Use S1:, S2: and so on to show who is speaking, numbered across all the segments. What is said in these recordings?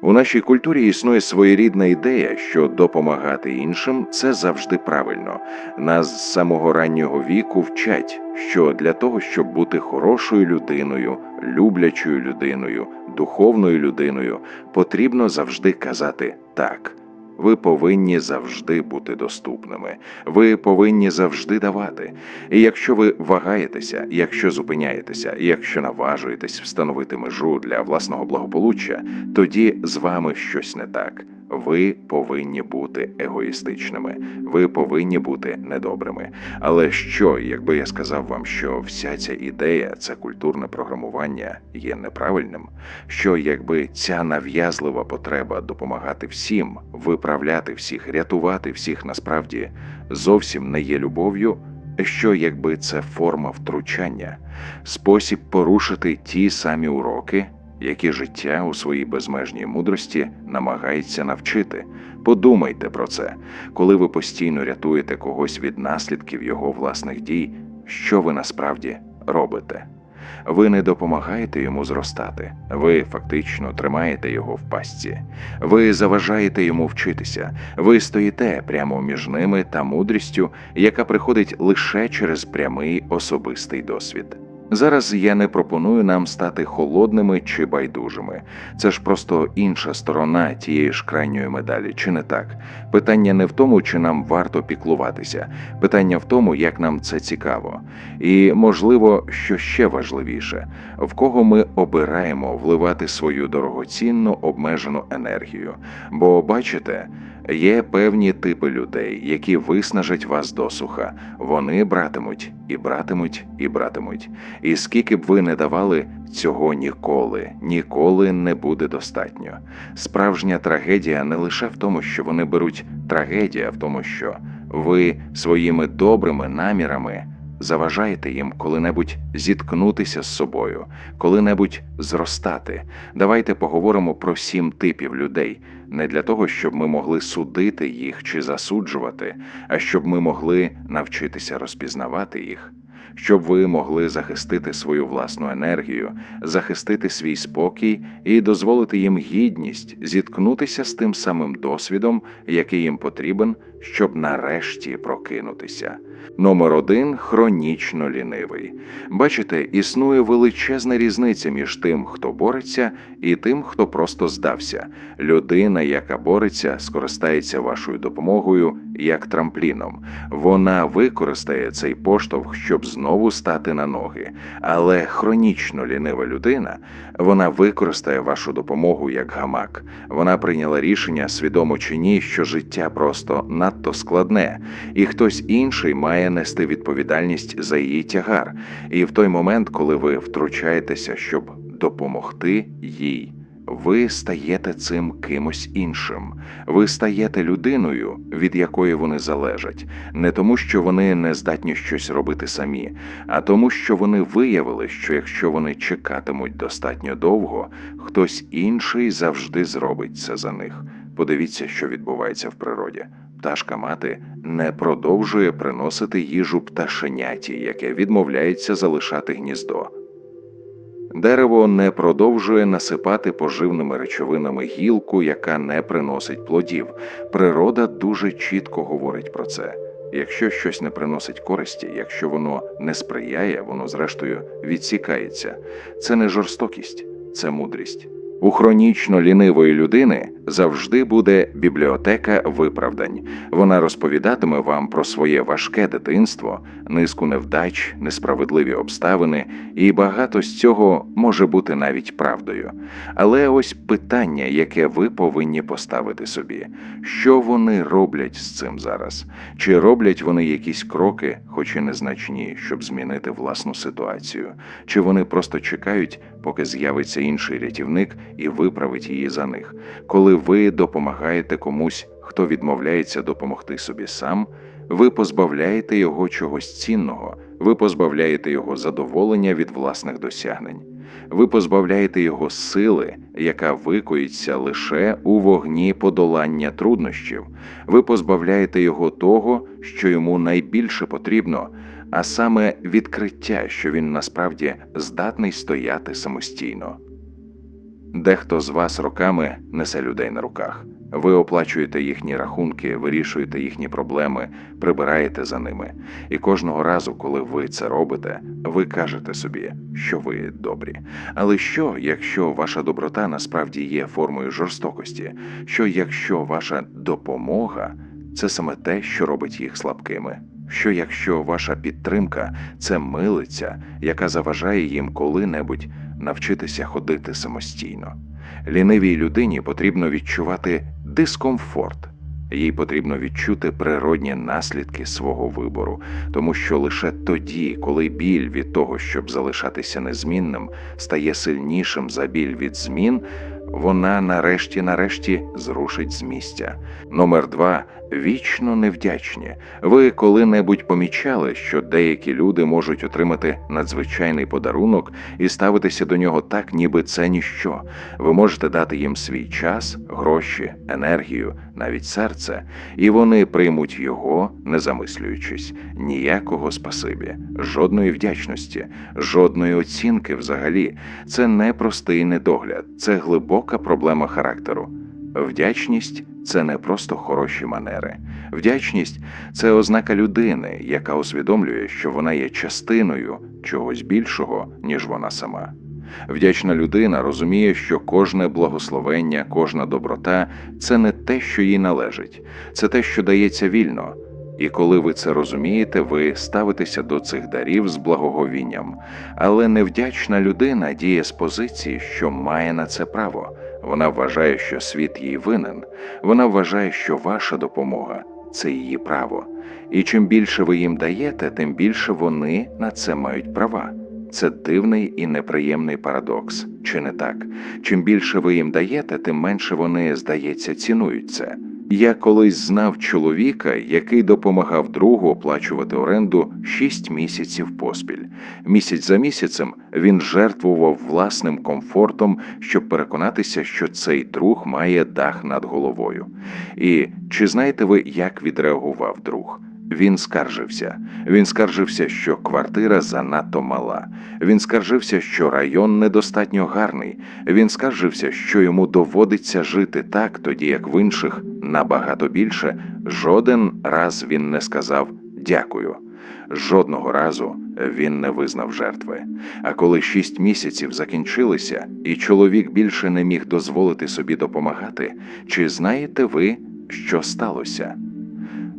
S1: У нашій культурі існує своєрідна ідея, що допомагати іншим це завжди правильно. Нас з самого раннього віку вчать, що для того, щоб бути хорошою людиною, люблячою людиною, духовною людиною, потрібно завжди казати так. Ви повинні завжди бути доступними. Ви повинні завжди давати. І якщо ви вагаєтеся, якщо зупиняєтеся, якщо наважуєтесь встановити межу для власного благополуччя, тоді з вами щось не так. Ви повинні бути егоїстичними, ви повинні бути недобрими. Але що, якби я сказав вам, що вся ця ідея, це культурне програмування є неправильним? Що якби ця нав'язлива потреба допомагати всім, виправляти всіх, рятувати всіх насправді зовсім не є любов'ю? Що якби це форма втручання, спосіб порушити ті самі уроки, які життя у своїй безмежній мудрості намагається навчити. Подумайте про це, коли ви постійно рятуєте когось від наслідків його власних дій, що ви насправді робите. Ви не допомагаєте йому зростати, ви фактично тримаєте його в пастці. Ви заважаєте йому вчитися, ви стоїте прямо між ними та мудрістю, яка приходить лише через прямий особистий досвід. Зараз я не пропоную нам стати холодними чи байдужими. Це ж просто інша сторона тієї ж крайньої медалі, чи не так? Питання не в тому, чи нам варто піклуватися, питання в тому, як нам це цікаво. І можливо, що ще важливіше, в кого ми обираємо вливати свою дорогоцінну обмежену енергію. Бо бачите, є певні типи людей, які виснажать вас досуха. Вони братимуть і братимуть і братимуть. І скільки б ви не давали, цього ніколи, ніколи не буде достатньо. Справжня трагедія не лише в тому, що вони беруть трагедія в тому, що ви своїми добрими намірами заважаєте їм коли-небудь зіткнутися з собою, коли-небудь зростати. Давайте поговоримо про сім типів людей, не для того, щоб ми могли судити їх чи засуджувати, а щоб ми могли навчитися розпізнавати їх. Щоб ви могли захистити свою власну енергію, захистити свій спокій і дозволити їм гідність зіткнутися з тим самим досвідом, який їм потрібен, щоб нарешті прокинутися. Номер один хронічно лінивий. Бачите, існує величезна різниця між тим, хто бореться, і тим, хто просто здався. Людина, яка бореться, скористається вашою допомогою як трампліном. Вона використає цей поштовх, щоб знову стати на ноги. Але хронічно лінива людина, вона використає вашу допомогу як гамак. Вона прийняла рішення, свідомо чи ні, що життя просто надто складне, і хтось інший має нести відповідальність за її тягар. І в той момент, коли ви втручаєтеся, щоб допомогти їй. Ви стаєте цим кимось іншим. Ви стаєте людиною, від якої вони залежать, не тому, що вони не здатні щось робити самі, а тому, що вони виявили, що якщо вони чекатимуть достатньо довго, хтось інший завжди зробить це за них. Подивіться, що відбувається в природі. Пташка мати не продовжує приносити їжу пташеняті, яке відмовляється залишати гніздо. Дерево не продовжує насипати поживними речовинами гілку, яка не приносить плодів. Природа дуже чітко говорить про це. Якщо щось не приносить користі, якщо воно не сприяє, воно зрештою відсікається. Це не жорстокість, це мудрість. У хронічно лінивої людини завжди буде бібліотека виправдань. Вона розповідатиме вам про своє важке дитинство, низку невдач, несправедливі обставини, і багато з цього може бути навіть правдою. Але ось питання, яке ви повинні поставити собі: що вони роблять з цим зараз? Чи роблять вони якісь кроки, хоч і незначні, щоб змінити власну ситуацію? Чи вони просто чекають, поки з'явиться інший рятівник і виправить її за них? Коли ви допомагаєте комусь, хто відмовляється допомогти собі сам, ви позбавляєте його чогось цінного, ви позбавляєте його задоволення від власних досягнень. Ви позбавляєте його сили, яка викоїться лише у вогні подолання труднощів. Ви позбавляєте його того, що йому найбільше потрібно, а саме відкриття, що він насправді здатний стояти самостійно. Дехто з вас роками несе людей на руках. Ви оплачуєте їхні рахунки, вирішуєте їхні проблеми, прибираєте за ними. І кожного разу, коли ви це робите, ви кажете собі, що ви добрі. Але що, якщо ваша доброта насправді є формою жорстокості? Що якщо ваша допомога це саме те, що робить їх слабкими? Що якщо ваша підтримка це милиця, яка заважає їм коли-небудь навчитися ходити самостійно? Лінивій людині потрібно відчувати дискомфорт. Їй потрібно відчути природні наслідки свого вибору, тому що лише тоді, коли біль від того, щоб залишатися незмінним, стає сильнішим за біль від змін, вона нарешті нарешті зрушить з місця. Номер два вічно невдячні. Ви коли-небудь помічали, що деякі люди можуть отримати надзвичайний подарунок і ставитися до нього так, ніби це ніщо. Ви можете дати їм свій час, гроші, енергію, навіть серце, і вони приймуть його, не замислюючись, ніякого спасибі, жодної вдячності, жодної оцінки взагалі. Це не простий недогляд, це глибока проблема характеру. Вдячність це не просто хороші манери. Вдячність це ознака людини, яка усвідомлює, що вона є частиною чогось більшого, ніж вона сама. Вдячна людина розуміє, що кожне благословення, кожна доброта це не те, що їй належить, це те, що дається вільно. І коли ви це розумієте, ви ставитеся до цих дарів з благоговінням. Але невдячна людина діє з позиції, що має на це право. Вона вважає, що світ їй винен. Вона вважає, що ваша допомога це її право. І чим більше ви їм даєте, тим більше вони на це мають права. Це дивний і неприємний парадокс, чи не так? Чим більше ви їм даєте, тим менше вони, здається, цінують це. Я колись знав чоловіка, який допомагав другу оплачувати оренду 6 місяців поспіль. Місяць за місяцем він жертвував власним комфортом, щоб переконатися, що цей друг має дах над головою. І чи знаєте ви, як відреагував друг? Він скаржився. Він скаржився, що квартира занадто мала. Він скаржився, що район недостатньо гарний. Він скаржився, що йому доводиться жити так, тоді як в інших набагато більше. Жоден раз він не сказав дякую. Жодного разу він не визнав жертви. А коли шість місяців закінчилися, і чоловік більше не міг дозволити собі допомагати, чи знаєте ви, що сталося?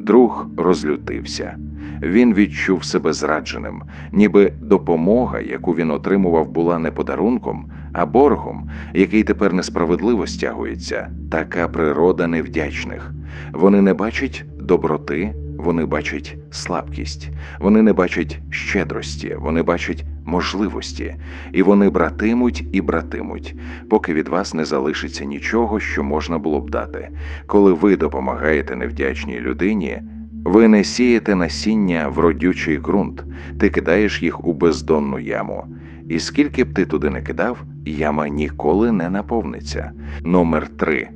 S1: Друг розлютився. Він відчув себе зрадженим, ніби допомога, яку він отримував, була не подарунком, а боргом, який тепер несправедливо стягується. Така природа невдячних. Вони не бачать доброти, вони бачать слабкість, вони не бачать щедрості, вони бачать можливості, і вони братимуть і братимуть, поки від вас не залишиться нічого, що можна було б дати. Коли ви допомагаєте невдячній людині, ви не сієте насіння в родючий ґрунт, ти кидаєш їх у бездонну яму. І скільки б ти туди не кидав, яма ніколи не наповниться. Номер три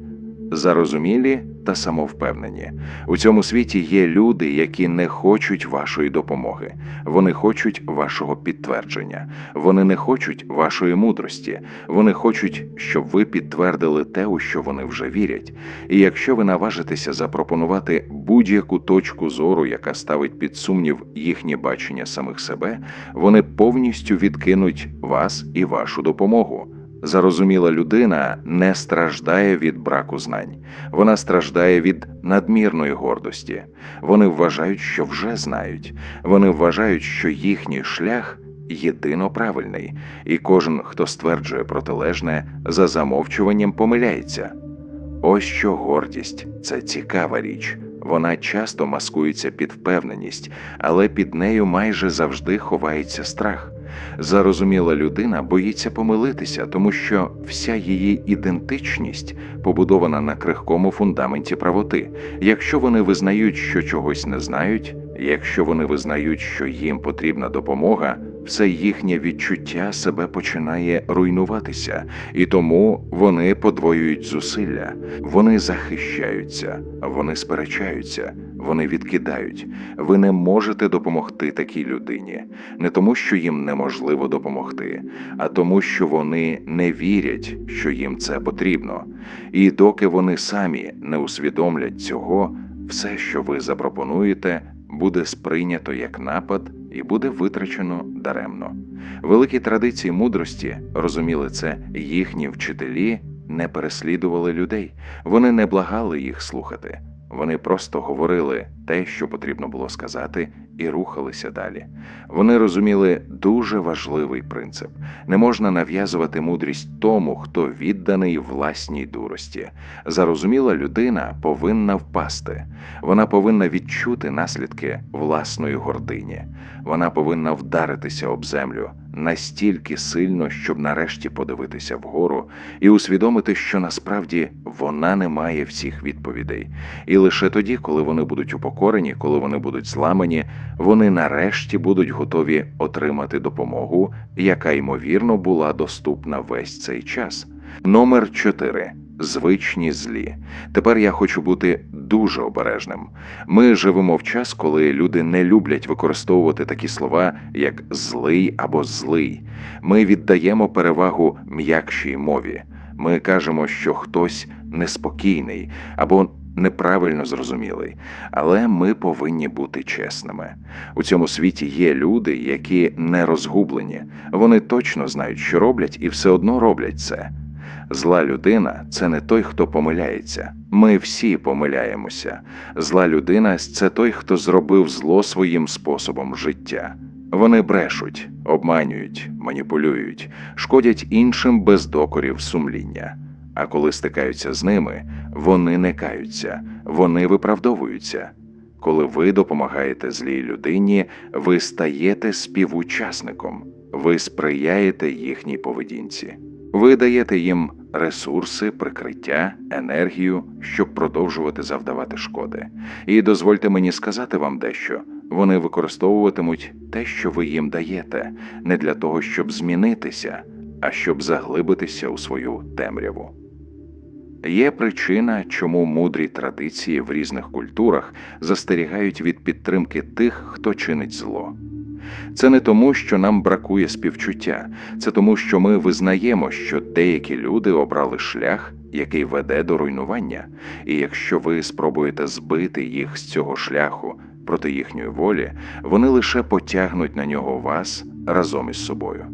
S1: зарозумілі та самовпевнені. У цьому світі є люди, які не хочуть вашої допомоги. Вони хочуть вашого підтвердження. Вони не хочуть вашої мудрості. Вони хочуть, щоб ви підтвердили те, у що вони вже вірять. І якщо ви наважитеся запропонувати будь-яку точку зору, яка ставить під сумнів їхнє бачення самих себе, вони повністю відкинуть вас і вашу допомогу. Зарозуміла людина не страждає від браку знань, вона страждає від надмірної гордості. Вони вважають, що вже знають. Вони вважають, що їхній шлях єдино правильний, і кожен, хто стверджує протилежне, за замовчуванням помиляється. Ось що гордість це цікава річ. Вона часто маскується під впевненість, але під нею майже завжди ховається страх. Зарозуміла людина боїться помилитися, тому що вся її ідентичність побудована на крихкому фундаменті правоти. Якщо вони визнають, що чогось не знають, якщо вони визнають, що їм потрібна допомога, все їхнє відчуття себе починає руйнуватися, і тому вони подвоюють зусилля, вони захищаються, вони сперечаються, вони відкидають. Ви не можете допомогти такій людині, не тому, що їм неможливо допомогти, а тому, що вони не вірять, що їм це потрібно. І доки вони самі не усвідомлять цього, все, що ви запропонуєте, буде сприйнято як напад і буде витрачено даремно. Великі традиції мудрості розуміли це їхні вчителі не переслідували людей, вони не благали їх слухати. Вони просто говорили те, що потрібно було сказати, і рухалися далі. Вони розуміли дуже важливий принцип: не можна нав'язувати мудрість тому, хто відданий власній дурості. Зарозуміла людина повинна впасти. Вона повинна відчути наслідки власної гордині. Вона повинна вдаритися об землю настільки сильно, щоб нарешті подивитися вгору і усвідомити, що насправді вона не має всіх відповідей. І лише тоді, коли вони будуть упокорені, коли вони будуть зламані, вони нарешті будуть готові отримати допомогу, яка ймовірно була доступна весь цей час. Номер 4. Звичні злі. Тепер я хочу бути дуже обережним. Ми живемо в час, коли люди не люблять використовувати такі слова, як злий або злий. Ми віддаємо перевагу м'якшій мові. Ми кажемо, що хтось неспокійний або неправильно зрозумілий, але ми повинні бути чесними. У цьому світі є люди, які не розгублені. Вони точно знають, що роблять, і все одно роблять це. Зла людина це не той, хто помиляється. Ми всі помиляємося. Зла людина це той, хто зробив зло своїм способом життя. Вони брешуть, обманюють, маніпулюють, шкодять іншим без докорів сумління. А коли стикаються з ними, вони не каються, вони виправдовуються. Коли ви допомагаєте злій людині, ви стаєте співучасником, ви сприяєте їхній поведінці. Ви даєте їм ресурси, прикриття, енергію, щоб продовжувати завдавати шкоди. І дозвольте мені сказати вам дещо. Вони використовуватимуть те, що ви їм даєте, не для того, щоб змінитися, а щоб заглибитися у свою темряву. Є причина, чому мудрі традиції в різних культурах застерігають від підтримки тих, хто чинить зло. Це не тому, що нам бракує співчуття, це тому, що ми визнаємо, що деякі люди обрали шлях, який веде до руйнування, і якщо ви спробуєте збити їх з цього шляху проти їхньої волі, вони лише потягнуть на нього вас разом із собою.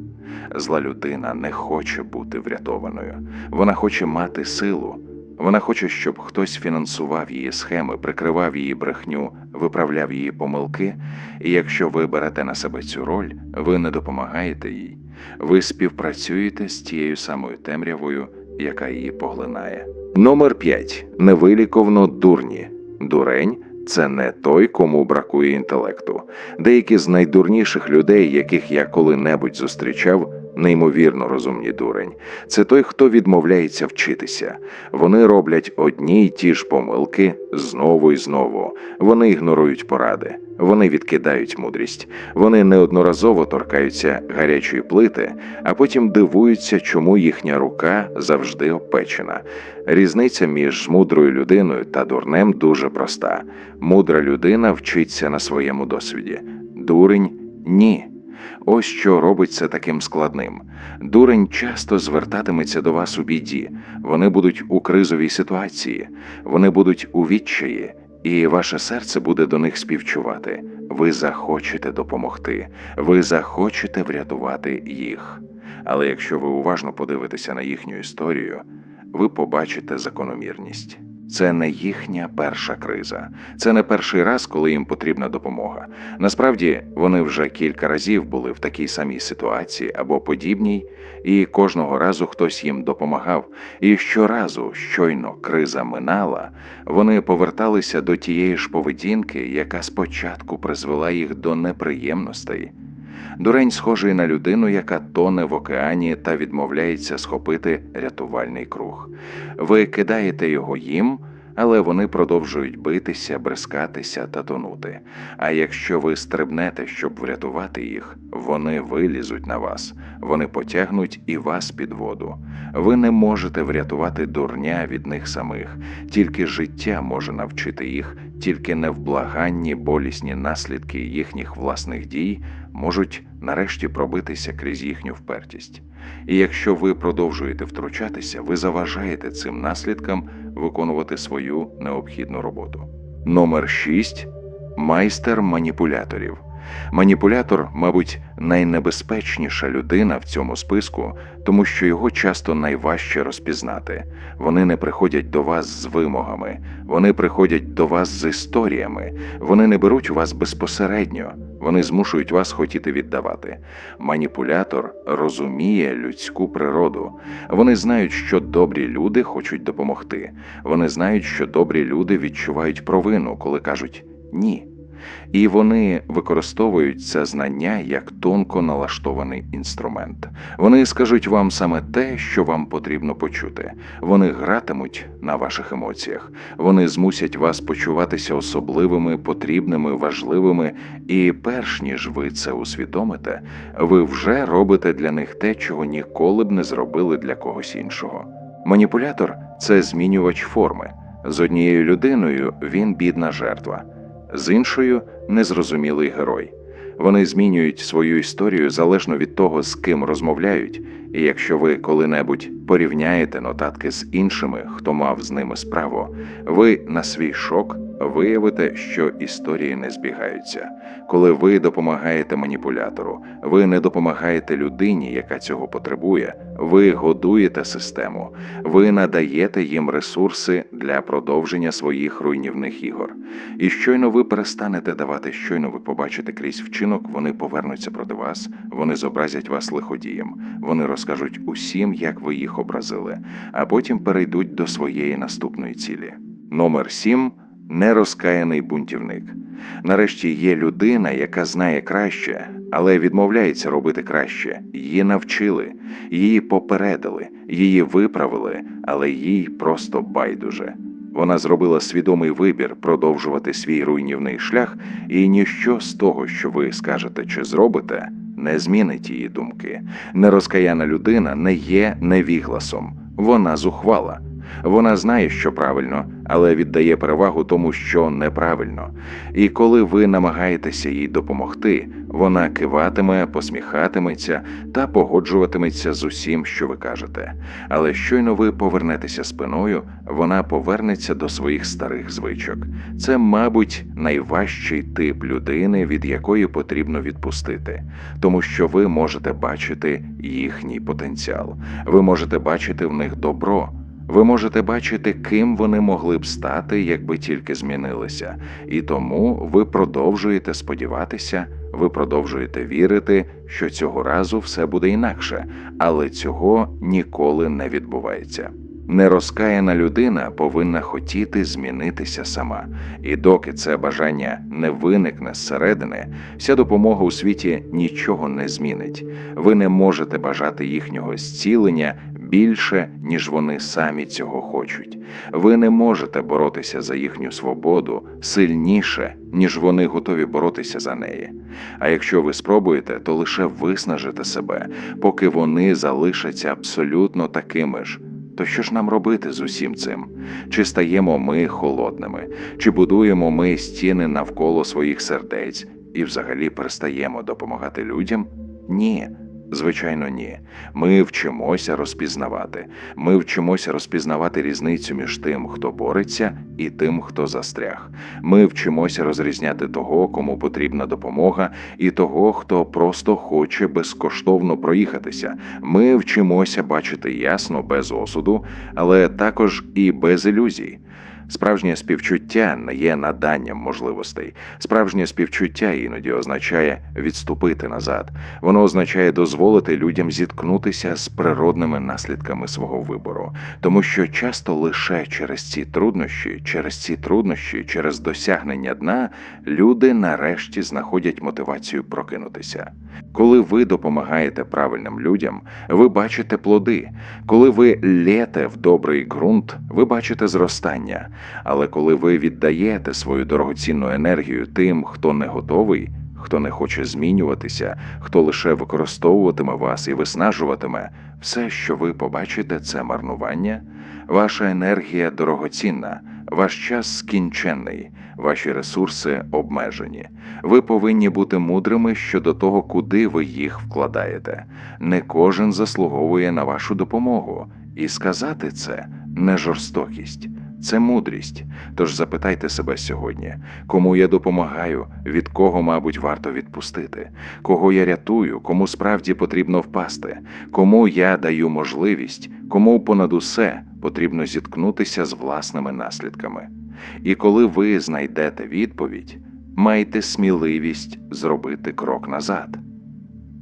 S1: Зла людина не хоче бути врятованою, вона хоче мати силу. Вона хоче, щоб хтось фінансував її схеми, прикривав її брехню, виправляв її помилки. І якщо ви берете на себе цю роль, ви не допомагаєте їй, ви співпрацюєте з тією самою темрявою, яка її поглинає. Номер 5. невиліковно дурні. Дурень це не той, кому бракує інтелекту. Деякі з найдурніших людей, яких я коли-небудь зустрічав, неймовірно розумні дурень. Це той, хто відмовляється вчитися. Вони роблять одні й ті ж помилки знову і знову. Вони ігнорують поради, вони відкидають мудрість, вони неодноразово торкаються гарячої плити, а потім дивуються, чому їхня рука завжди опечена. Різниця між мудрою людиною та дурнем дуже проста. Мудра людина вчиться на своєму досвіді. Дурень ні. Ось що робить це таким складним. Дурень часто звертатиметься до вас у біді. Вони будуть у кризовій ситуації, вони будуть у відчаї, і ваше серце буде до них співчувати. Ви захочете допомогти, ви захочете врятувати їх. Але якщо ви уважно подивитеся на їхню історію, ви побачите закономірність. Це не їхня перша криза, це не перший раз, коли їм потрібна допомога. Насправді вони вже кілька разів були в такій самій ситуації або подібній, і кожного разу хтось їм допомагав. І щоразу, щойно криза минала, вони поверталися до тієї ж поведінки, яка спочатку призвела їх до неприємностей. Дурень схожий на людину, яка тоне в океані та відмовляється схопити рятувальний круг. Ви кидаєте його їм, але вони продовжують битися, бризкатися та тонути. А якщо ви стрибнете, щоб врятувати їх, вони вилізуть на вас, вони потягнуть і вас під воду. Ви не можете врятувати дурня від них самих, тільки життя може навчити їх тільки невблаганні болісні наслідки їхніх власних дій можуть нарешті пробитися крізь їхню впертість. І якщо ви продовжуєте втручатися, ви заважаєте цим наслідкам виконувати свою необхідну роботу. Номер 6. майстер маніпуляторів. Маніпулятор, мабуть, найнебезпечніша людина в цьому списку, тому що його часто найважче розпізнати. Вони не приходять до вас з вимогами, вони приходять до вас з історіями, вони не беруть вас безпосередньо, вони змушують вас хотіти віддавати. Маніпулятор розуміє людську природу. Вони знають, що добрі люди хочуть допомогти. Вони знають, що добрі люди відчувають провину, коли кажуть ні. І вони використовують це знання як тонко налаштований інструмент. Вони скажуть вам саме те, що вам потрібно почути. Вони гратимуть на ваших емоціях. Вони змусять вас почуватися особливими, потрібними, важливими. І перш ніж ви це усвідомите, ви вже робите для них те, чого ніколи б не зробили для когось іншого. Маніпулятор це змінювач форми. З однією людиною він бідна жертва з іншою незрозумілий герой. Вони змінюють свою історію залежно від того, з ким розмовляють, і якщо ви коли-небудь порівняєте нотатки з іншими, хто мав з ними справу, ви на свій шок виявите, що історії не збігаються. Коли ви допомагаєте маніпулятору, ви не допомагаєте людині, яка цього потребує, ви годуєте систему, ви надаєте їм ресурси для продовження своїх руйнівних ігор. І щойно ви перестанете давати, щойно ви побачите крізь вчинок, вони повернуться проти вас, вони зобразять вас лиходієм, вони розкажуть усім, як ви їх образили, а потім перейдуть до своєї наступної цілі. Номер 7. нерозкаяний бунтівник. Нарешті є людина, яка знає краще, але відмовляється робити краще. Її навчили, її попередили, її виправили, але їй просто байдуже. Вона зробила свідомий вибір продовжувати свій руйнівний шлях, і ніщо з того, що ви скажете чи зробите, не змінить її думки. Нерозкаяна людина не є невігласом, вона зухвала. Вона знає, що правильно, але віддає перевагу тому, що неправильно. І коли ви намагаєтеся їй допомогти, вона киватиме, посміхатиметься та погоджуватиметься з усім, що ви кажете. Але щойно ви повернетеся спиною, вона повернеться до своїх старих звичок. Це, мабуть, найважчий тип людини, від якої потрібно відпустити, тому що ви можете бачити їхній потенціал, ви можете бачити в них добро. Ви можете бачити, ким вони могли б стати, якби тільки змінилися, і тому ви продовжуєте сподіватися, ви продовжуєте вірити, що цього разу все буде інакше, але цього ніколи не відбувається. Нерозкаяна людина повинна хотіти змінитися сама, і доки це бажання не виникне зсередини, вся допомога у світі нічого не змінить. Ви не можете бажати їхнього зцілення більше, ніж вони самі цього хочуть. Ви не можете боротися за їхню свободу сильніше, ніж вони готові боротися за неї. А якщо ви спробуєте, то лише виснажите себе, поки вони залишаться абсолютно такими ж. То що ж нам робити з усім цим? Чи стаємо ми холодними, чи будуємо ми стіни навколо своїх сердець і взагалі перестаємо допомагати людям? Ні. Звичайно, ні. Ми вчимося розпізнавати. Ми вчимося розпізнавати різницю між тим, хто бореться, і тим, хто застряг. Ми вчимося розрізняти того, кому потрібна допомога, і того, хто просто хоче безкоштовно проїхатися. Ми вчимося бачити ясно без осуду, але також і без ілюзій. Справжнє співчуття не є наданням можливостей. Справжнє співчуття іноді означає відступити назад. Воно означає дозволити людям зіткнутися з природними наслідками свого вибору, тому що часто лише через ці труднощі, через ці труднощі, через досягнення дна, люди нарешті знаходять мотивацію прокинутися. Коли ви допомагаєте правильним людям, ви бачите плоди. Коли ви лєте в добрий ґрунт, ви бачите зростання. Але коли ви віддаєте свою дорогоцінну енергію тим, хто не готовий, хто не хоче змінюватися, хто лише використовуватиме вас і виснажуватиме, все, що ви побачите, це марнування. Ваша енергія дорогоцінна, ваш час скінченний, Ваші ресурси обмежені. Ви повинні бути мудрими щодо того, куди ви їх вкладаєте. Не кожен заслуговує на вашу допомогу, і сказати це не жорстокість, це мудрість. Тож запитайте себе сьогодні, кому я допомагаю, від кого, мабуть, варто відпустити, кого я рятую, кому справді потрібно впасти, кому я даю можливість, кому понад усе потрібно зіткнутися з власними наслідками. І коли ви знайдете відповідь, майте сміливість зробити крок назад.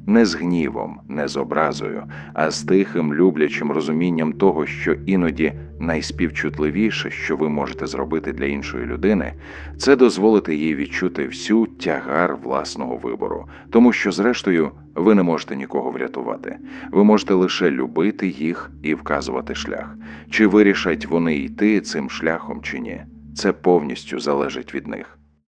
S1: Не з гнівом, не з образою, а з тихим люблячим розумінням того, що іноді найспівчутливіше, що ви можете зробити для іншої людини, це дозволити їй відчути всю тягар власного вибору, тому що, зрештою, ви не можете нікого врятувати. Ви можете лише любити їх і вказувати шлях. Чи вирішать вони йти цим шляхом чи ні? Це повністю залежить від них.